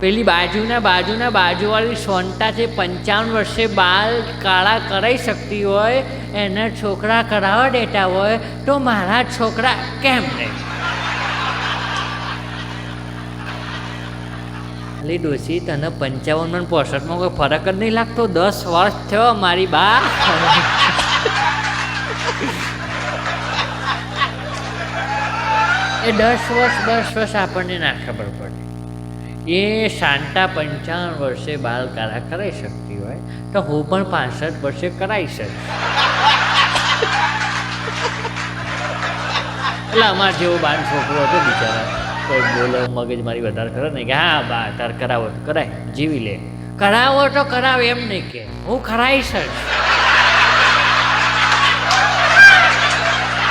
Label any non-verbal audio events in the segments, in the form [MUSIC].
પેલી બાજુના બાજુના બાજુવાળી સોનતા છે પંચાવન વર્ષે બાલ કાળા કરાઈ શકતી હોય, એના છોકરા કરાવવા દેતા હોય, તો મારા છોકરા કેમ નહીં ખાલી ડોશી, તને પંચાવનમાં પોસઠમાં કોઈ ફરક જ નહીં લાગતો. દસ વર્ષ થયો મારી બા. એ દસ વર્ષ દસ વર્ષ આપણને ના ખબર પડે. એ શાંતા પંચાવન વર્ષે બાલ કાળા કરાઈ શકતી હોય તો હું પણ પાસઠ વર્ષે કરાવી શકીશ એટલે અમાર જેવો બાન છોકરો હતો બિચારા, કોઈ બોલો, મગજ મારી વધારે ખરો ને કે, હા, બા, તાર કરાવો. તો કરાય, જીવી લે. કરાવો તો કરાવ, એમ નહીં કે. હું કરાવી જ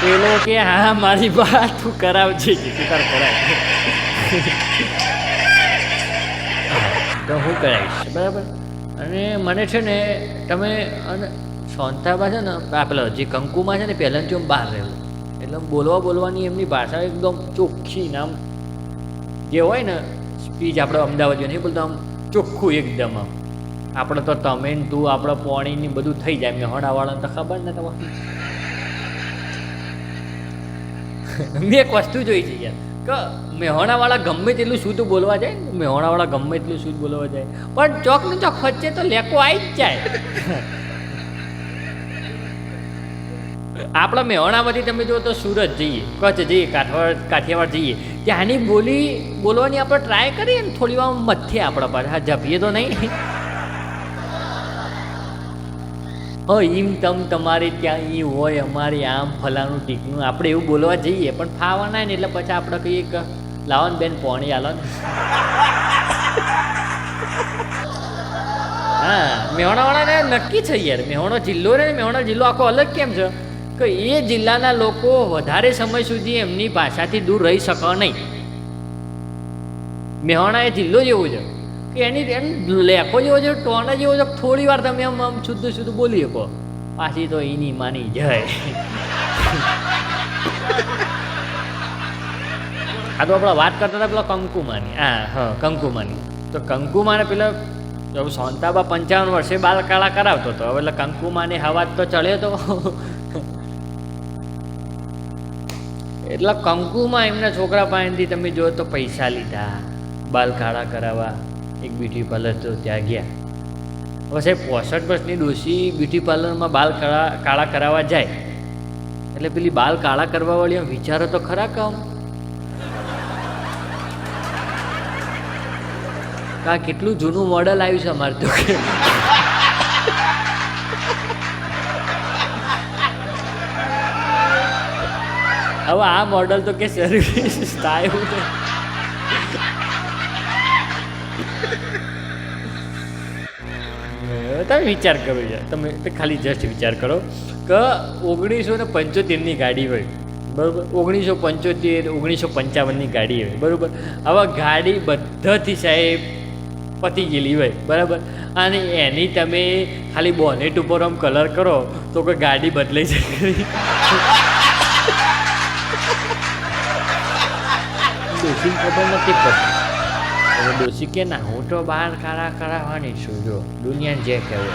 પેલો કે, હા મારી બા, તું કરાવજે. તું તાર કરાય તો હું કરાવીશ બરાબર? અને મને છે ને, તમે અને સોનતામાં છે ને આ જે કંકુમાં છે ને પહેલાં જો બહાર રહેવું. એટલે બોલવા બોલવાની એમની ભાષા એકદમ ચોખ્ખી આમ જે હોય ને સ્પીચ આપણે અમદાવાદ નહીં બોલતા, આમ ચોખ્ખું એકદમ આમ. આપણે તો તમે ને તું, આપણે પોણીની બધું થઈ જાય મેં હણાવાળાને તો ખબર ને તમારે. [LAUGHS] મેં એક વસ્તુ જોઈ છે યાર. કે, મેહોણાવાળા ગમે તેટલું શુદ્ધ બોલવા જાય મેહોણાવાળા ગમે એટલું શુદ્ધ બોલવા જાય. પણ ચોક ને ચોક વચ્ચે તો લેકો આવી જ જાય. આપણા મેહોણામાંથી તમે જો તો સુરત જઈએ, કચ્છ જઈએ, કાઠવાડ, કાઠિયાવાડ જઈએ, ત્યાંની બોલી બોલવાની આપણે ટ્રાય કરીએ ને, થોડી વાર મથે આપણા પાસે હા જપીએ તો નહીં. હ ઈમ તમ તમારે ત્યાં એ હોય અમારે આમ ફલાણું ટીકનું આપણે એવું બોલવા જઈએ પણ ફાવાના ને એટલે પછી આપણે કહીએ કે લાવો ને બેન પોણી આલો ને. [LAUGHS] હા મેહોણાવાળાને નક્કી છે યાર. મેહોણો જિલ્લો રે મેહોણા જિલ્લો આખો અલગ કેમ છે? કે એ જિલ્લાના લોકો વધારે સમય સુધી એમની ભાષાથી દૂર રહી શકે નહીં. મેહોણા એ જિલ્લો જેવો છે કે એની એમ લેખો જેવો છે, ટોના જેવો છે, થોડી વાર તમે આમ આમ શુદ્ધ શુદ્ધ બોલી શકો. પાછી તો એની માની જાય. આ તો આપણે વાત કરતા હતા પેલા કંકુમાની. હા હા, કંકુમાની. તો કંકુમાને પેલા સોનતાબા પંચાવન વર્ષે બાલ કાળા કરાવતો હતો. હવે એટલે કંકુમાની હવા તો ચડ્યો તો. એટલે કંકુમાં એમના છોકરા પાસેથી તમે જો તો પૈસા લીધા બાલ કાળા કરાવવા. એક બ્યુટી પાર્લર તો ત્યાં ગયા. હવે સાહેબ, પોસઠ વર્ષની ડોશી બ્યુટી પાર્લરમાં બાલ કાળા કાળા કરાવવા જાય. એટલે પેલી બાલ કાળા કરવાવાળી વાળી વિચારો તો ખરા કામ. આ કેટલું જૂનું મોડલ આવ્યું છે અમારે તો. હવે આ મોડલ તો કે સર્વિસ થાય એવું તમે વિચાર કરો યાર. તમે ખાલી જસ્ટ વિચાર કરો કે ઓગણીસો ને પંચોતેરની ગાડી હોય, બરાબર? ઓગણીસો પંચોતેર, ઓગણીસો પંચાવનની ગાડી હોય, બરાબર? આવા ગાડી બધાથી સાહેબ પતી ગયેલી હોય, બરાબર? અને એની તમે ખાલી બોનેટ ઉપર આમ કલર કરો તો કોઈ ગાડી બદલાઈ જાય ખરી ખબર નથી પડતી. હવે ડોસી કે, ના, હું તો બહાર કાળા કરાવવાની છું, જો દુનિયા જે કહેવો.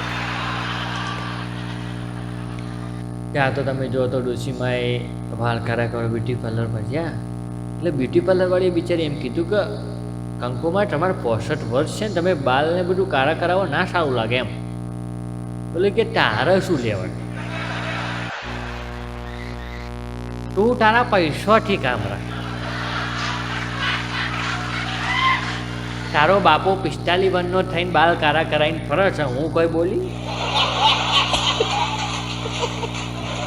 ત્યાં તો તમે જો તો ડોસીમાં એ વાળ કાળા કરવા બ્યુટી પાર્લરમાં ગયા. એટલે બ્યુટી પાર્લરવાળી બિચારી એમ કીધું કે, કંકુમાં, તમારે પોસઠ વર્ષ છે ને, તમે બાલને બધું કાળા કરાવો ના સારું લાગે એમ. એટલે કે, તારે શું લેવાનું? તું તારા પૈસાથી કામ રાખ. તારો બાપો પિસ્તાલી વનનો થઈને બાલ કારા કરાવીને ફરે છે, હું કોઈ બોલી?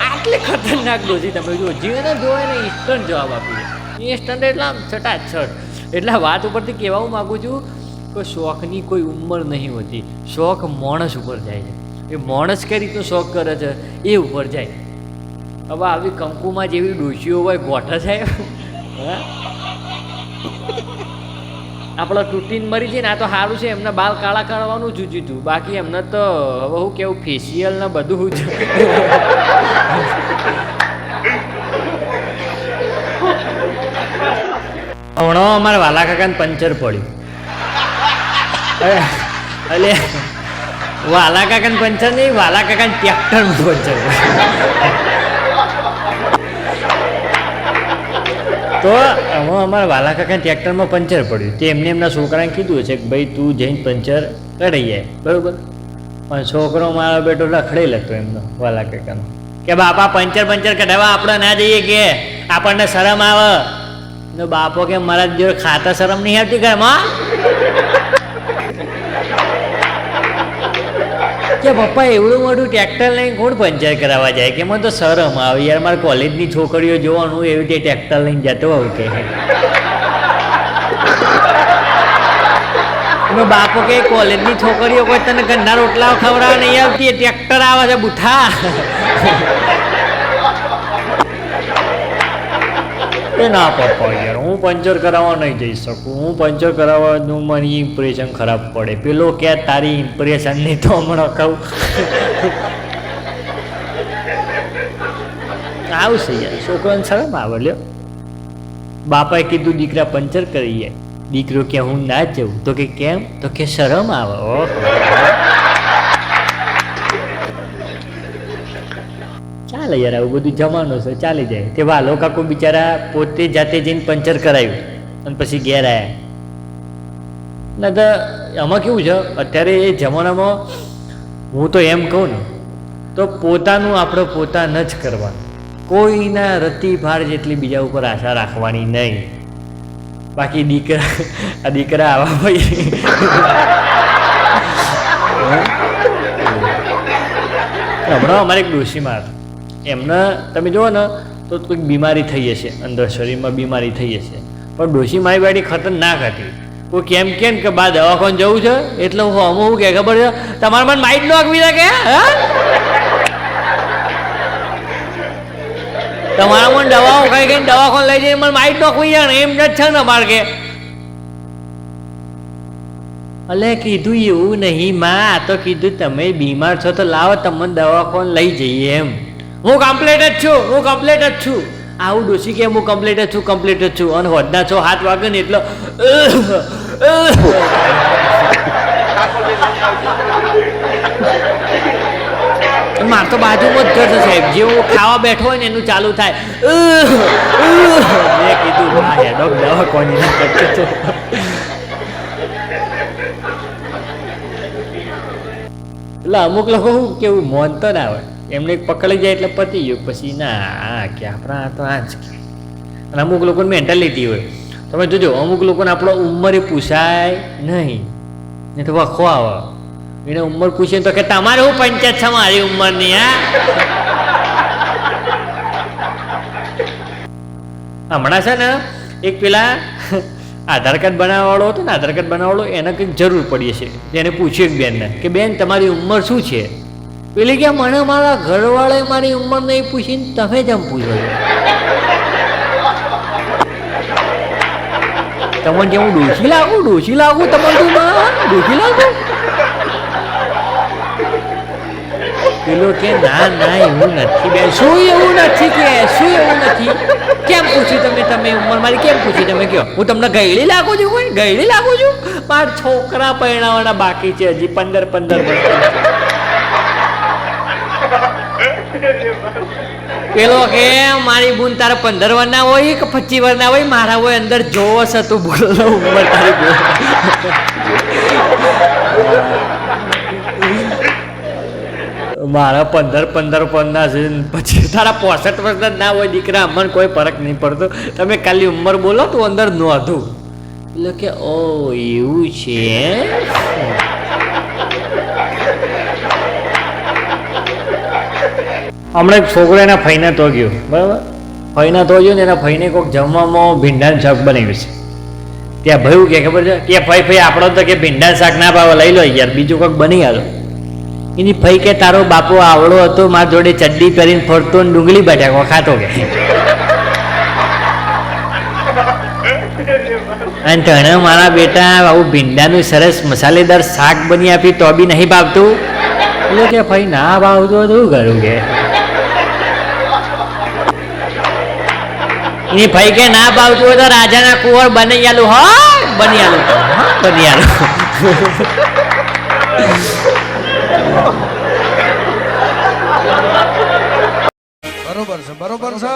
આટલી ખતરનાક ડોઝી તમે જુઓ જેને જોવે ને ઇન્સ્ટન્ટ જવાબ આપી ઇન્સ્ટન્ટ એટલે આમ છટાછટ. એટલે વાત ઉપરથી કહેવા માગું છું કે શોખની કોઈ ઉંમર નહીં હોતી. શોખ માણસ ઉપર જાય છે. એ માણસ કઈ રીતનો શોખ કરે છે? એ ઉપર જાય. હવે આવી કંકુમાં જેવી ડોશીઓ હોય, ગોઠા સાહેબ. હા? આપણા તૂટીને મરી જાય ને આ તો સારું છે, એમને બાલ કાળા કરવાનું જુજ્યું હતું બાકી એમને તો હવે હું કેવું ફેશિયલ ને બધું જ હમણાં અમારા વાલા કાકાને પંચર પડ્યું. એટલે વાલા કાકાને પંચર નહીં, વાલા કાકાને ટ્રેક્ટરમાં પંચર તો હું અમારા વાલા કાકાને ટ્રેક્ટરમાં પંચર પડ્યું. તે એમને એમના છોકરાને કીધું છે કે ભાઈ તું જઈને પંચર કરાઈ જાય બરોબર. પણ છોકરો મારો બેટો લખડેલ હતો એમનો વાલા કાકાનો. કે બાપા પંચર પંચર કઢાવવા આપણે ના જઈએ કે? આપણને શરમ આવે. ને બાપો કે મારા જોડે ખાતા શરમ નહીં આવતી ઘરમાં? કે પપ્પા એવડું મોટું ટ્રેક્ટર લઈને કોણ પંચર કરાવવા જાય? કે મને તો શરમ આવે યાર, મારે કોલેજની છોકરીઓ જોવાનું હું એવી રીતે ટ્રેક્ટર લઈને જતો હોઉં કે. એનો બાપો કે કોલેજની છોકરીઓ કોઈ તને ગંદા રોટલાઓ ખવડાવવા નહીં આવતી ટ્રેક્ટર આવે છે, બુઠા. [LAUGHS] એ ના પપ્પા હું પંચર કરાવવા નહીં જઈ શકું. હું પંચર કરાવવાનું મને ઇમ્પ્રેશન ખરાબ પડે. પેલો કે તારી ઇમ્પ્રેશન નહીં તો હમણાં કહું. આવશે યાર. છોકરાને શરમ આવે લ્યો. બાપાએ કીધું દીકરા પંચર કરી જાય દીકરો કે હું ના જઉં. તો કે કેમ? તો કે શરમ આવે. ઓહો. ચાલે યાર, આવું બધું જમાનો છે, ચાલી જાય. તે વાલો કાકો બિચારા પોતે જાતે જઈને પંચર કરાવ્યું અને પછી ઘેર આવ્યા ના તો આમાં કેવું છે, અત્યારે એ જમાનામાં હું તો એમ કહું ને, તો પોતાનું આપણે પોતાને જ કરવાનું. કોઈના રતિભાર જેટલી બીજા ઉપર આશા રાખવાની નહીં. બાકી દીકરા, આ દીકરા આવા ભાઈ હમણાં અમારે એક ડોશીમાં હતા. એમને તમે જુઓ ને, તો કોઈક બીમારી થઈ હશે અંદર શરીરમાં બીમારી થઈ હશે પણ ડોશી મારી બાડી ખતરનાક હતી. કોઈ કેમ કેમ કે બા દવાખાને જવું છે? એટલે હું અમુક કે, ખબર છે? તમારા મને માઇટ નો આગવી કે તમારા મને દવાઓ ખાઈ ખાઈને દવાખાને લઈ જઈને મને માઇટ નો જાય એમ જ છે ને મારે કે. અલે કીધું એવું નહીં, માં, આ તો કીધું, તમે બીમાર છો તો લાવો, તમને દવાખાને લઈ જઈએ એમ. હું કમ્પ્લેટ જ છું, હું કમ્પ્લેટ જ છું. આવું ડોસી કે હું કમ્પ્લેટ જ છું કમ્પ્લીટ જ છું. અને હોદના છો હાથ વાગે ને એટલો માર તો બાજુમાં જ ઘર સાહેબ. જે હું ખાવા બેઠો હોય ને એનું ચાલુ થાય. મેં કીધું, હા, હેડો દવા કોની એટલે અમુક લોકો કેવું મોન તો ના હોય. એમને પકડી જાય એટલે પતી ગયું. પછી ના, આ કે આપણા આ તો આ જ અને અમુક લોકોની મેન્ટાલિટી હોય. તમે જોજો, અમુક લોકોને આપણો ઉંમરે પૂછાય નહીં. નહીં તો વખો આવે. એને ઉંમર પૂછે તો કે તમારે હું પંચાયત છે મારી ઉંમરની, હા? હમણાં છે ને, એક પેલા આધાર કાર્ડ બનાવવાળો હતો ને, આધાર કાર્ડ બનાવવાળો, એને કંઈક જરૂર પડી છે એને પૂછ્યું એક બેનને કે, બેન, તમારી ઉંમર શું છે? પેલી કે મને મારા ઘરવાળે મારી ઉંમર નહીં પૂછીને તમે જ આમ પૂછો તમને જે હું ડોસી લાગુ ડોસી લાગુ તમને તું ડોસી લાગુ? પેલો કે, ના ના, એવું નથી બે, શું એવું નથી કે, શું એવું નથી? કેમ પૂછ્યું તમે તમે ઉંમર મારી કેમ પૂછી તમે કયો? હું તમને ગયડી લાગુ છું કોઈ? ગયડી લાગુ છું? મારા છોકરા પરણાવવાના બાકી છે હજી પંદર પંદર વર્ષ. પેલો કે, મારી બુન તારા પંદર વરના હોય કે પચીસ વરના હોય? મારા હોય અંદર જોવો છે તું બોલો ઉંમર તારી મારા પંદર પંદર પંદર છે, પછી તારા પોસઠ વર્ષના ના હોય દીકરા, અમને કોઈ ફરક નહીં પડતો. તમે ખાલી ઉંમર બોલો, તું અંદર નોંધું. એટલે કે, ઓ, એવું છે? હમણાં એક છોકરો એના ફઈને તો ગયો બરાબર? ફઈને તો ગયો ને એના ફઈને કોઈક જમવામાં ભીંડાનું શાક બનાવ્યું છે. ત્યાં ભયું કે, ખબર છે? કે ફઈ ફઈ આપણો તો કે ભીંડા શાક ના ભાવે, લઈ લો યાર, બીજું કોઈક બની આલો. એની ફઈ કે, તારો બાપો આવડો હતો, મારા જોડે ચડ્ડી પહેરીને ફરતો ને ડુંગળી બટાકો ખાતો કે. અને તણે મારા બેટા, આવું ભીંડાનું સરસ મસાલેદાર શાક બની આપી, તો બી નહીં ભાવતું? એટલે કે ફઈ ના ભાવતું તો શું કરું કે? ની ભાઈ કે ના પાવતું હોય તો રાજાના કુંવર બની આલું હો બની આલું બની આલું બરોબર છે બરોબર છે